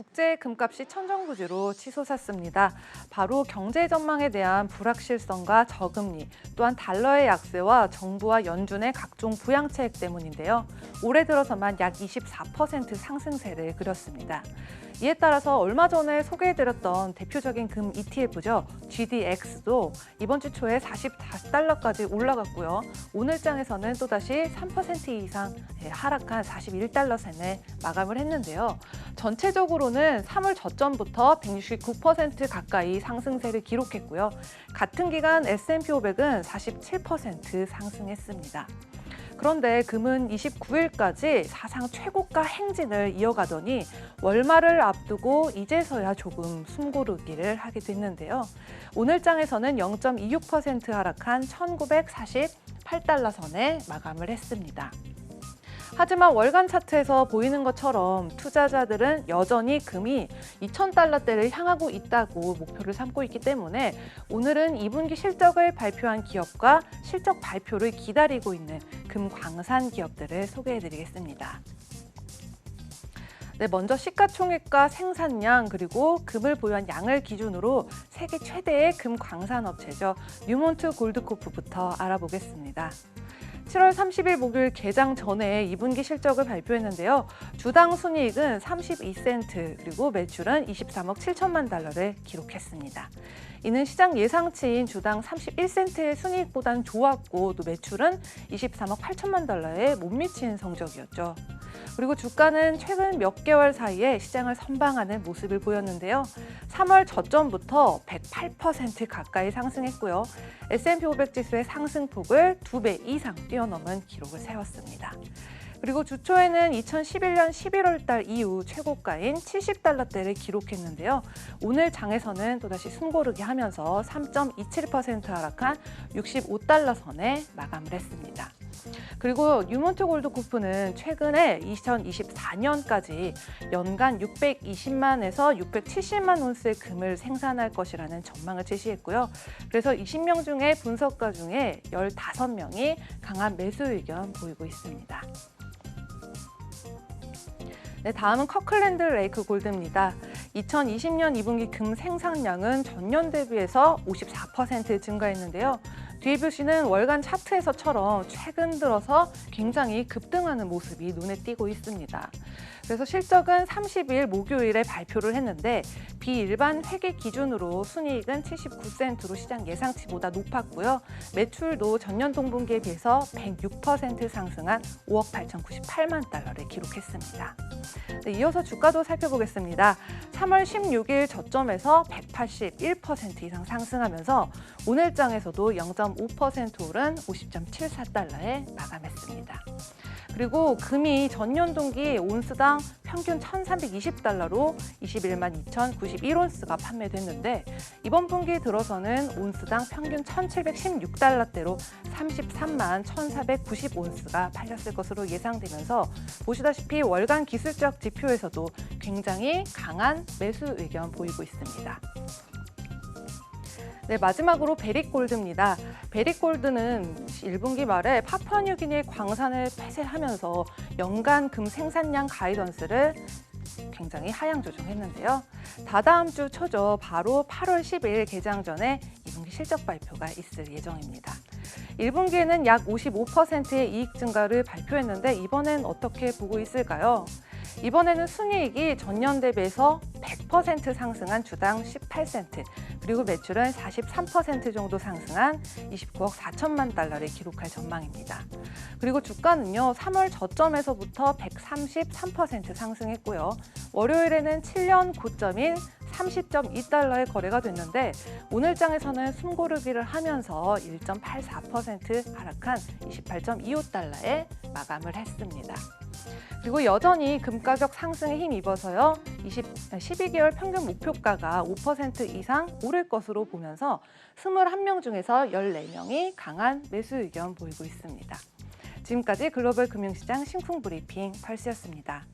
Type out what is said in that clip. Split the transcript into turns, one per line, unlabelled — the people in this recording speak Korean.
어제 금값이 천정부지로 치솟았습니다. 바로 경제 전망에 대한 불확실성과 저금리, 또한 달러의 약세와 정부와 연준의 각종 부양책 때문인데요. 올해 들어서만 약 24% 상승세를 그렸습니다. 이에 따라서 얼마 전에 소개해드렸던 대표적인 금 ETF죠. GDX도 이번 주 초에 44달러까지 올라갔고요. 오늘장에서는 또다시 3% 이상 하락한 41달러 센에 마감을 했는데요. 전체적으로는 3월 저점부터 169% 가까이 상승세를 기록했고요. 같은 기간 S&P 500은 47% 상승했습니다. 그런데 금은 29일까지 사상 최고가 행진을 이어가더니 월말을 앞두고 이제서야 조금 숨고르기를 하게 됐는데요. 오늘 장에서는 0.26% 하락한 1948달러 선에 마감을 했습니다. 하지만 월간 차트에서 보이는 것처럼 투자자들은 여전히 금이 2,000달러대를 향하고 있다고 목표를 삼고 있기 때문에 오늘은 2분기 실적을 발표한 기업과 실적 발표를 기다리고 있는 금 광산 기업들을 소개해드리겠습니다. 네, 먼저 시가총액과 생산량 그리고 금을 보유한 양을 기준으로 세계 최대의 금 광산 업체죠. 뉴몬트 골드코프부터 알아보겠습니다. 7월 30일 목요일 개장 전에 2분기 실적을 발표했는데요. 주당 순이익은 32센트 그리고 매출은 23억 7천만 달러를 기록했습니다. 이는 시장 예상치인 주당 31센트의 순이익보다는 좋았고 또 매출은 23억 8천만 달러에 못 미친 성적이었죠. 그리고 주가는 최근 몇 개월 사이에 시장을 선방하는 모습을 보였는데요. 3월 저점부터 108% 가까이 상승했고요. S&P 500 지수의 상승폭을 두배 이상 뛰어넘은 기록을 세웠습니다. 그리고 주초에는 2011년 11월 달 이후 최고가인 70달러대를 기록했는데요. 오늘 장에서는 또다시 숨고르기 하면서 3.27% 하락한 65달러 선에 마감을 했습니다. 그리고 뉴몬트 골드 쿠프는 최근에 2024년까지 연간 620만에서 670만 온스의 금을 생산할 것이라는 전망을 제시했고요. 그래서 20명 중에 분석가 중에 15명이 강한 매수 의견 보이고 있습니다. 네, 다음은 커클랜드 레이크 골드입니다. 2020년 2분기 금 생산량은 전년 대비해서 54% 증가했는데요. 뒤에 보시는 월간 차트에서처럼 최근 들어서 굉장히 급등하는 모습이 눈에 띄고 있습니다. 그래서 실적은 30일 목요일에 발표를 했는데 비일반 회계 기준으로 순이익은 79센트로 시장 예상치보다 높았고요. 매출도 전년 동분기에 비해서 106% 상승한 5억 8,098만 달러를 기록했습니다. 네, 이어서 주가도 살펴보겠습니다. 3월 16일 저점에서 181% 이상 상승하면서 오늘장에서도 0.5% 오른 50.74달러에 마감했습니다. 그리고 금이 전년 동기 온스당 평균 1,320달러로 21만 2,091온스가 판매됐는데 이번 분기 들어서는 온스당 평균 1,716달러대로 33만 1,490온스가 팔렸을 것으로 예상되면서 보시다시피 월간 기술적 지표에서도 굉장히 강한 매수 의견 보이고 있습니다. 네, 마지막으로 베릭골드입니다. 베릭골드는 1분기 말에 파푸아뉴기니 광산을 폐쇄하면서 연간 금 생산량 가이던스를 굉장히 하향 조정했는데요. 다다음 주 초죠. 바로 8월 10일 개장 전에 2분기 실적 발표가 있을 예정입니다. 1분기에는 약 55%의 이익 증가를 발표했는데 이번엔 어떻게 보고 있을까요? 이번에는 순이익이 전년 대비해서 100% 상승한 주당 18센트, 그리고 매출은 43% 정도 상승한 29억 4천만 달러를 기록할 전망입니다. 그리고 주가는요, 3월 저점에서부터 133% 상승했고요. 월요일에는 7년 고점인 30.2달러의 거래가 됐는데 오늘 장에서는 숨고르기를 하면서 1.84% 하락한 28.25달러에 마감을 했습니다. 그리고 여전히 금가격 상승에 힘입어서요. 20, 12개월 평균 목표가가 5% 이상 오를 것으로 보면서 21명 중에서 14명이 강한 매수 의견 보이고 있습니다. 지금까지 글로벌 금융시장 심쿵 브리핑 펄스였습니다.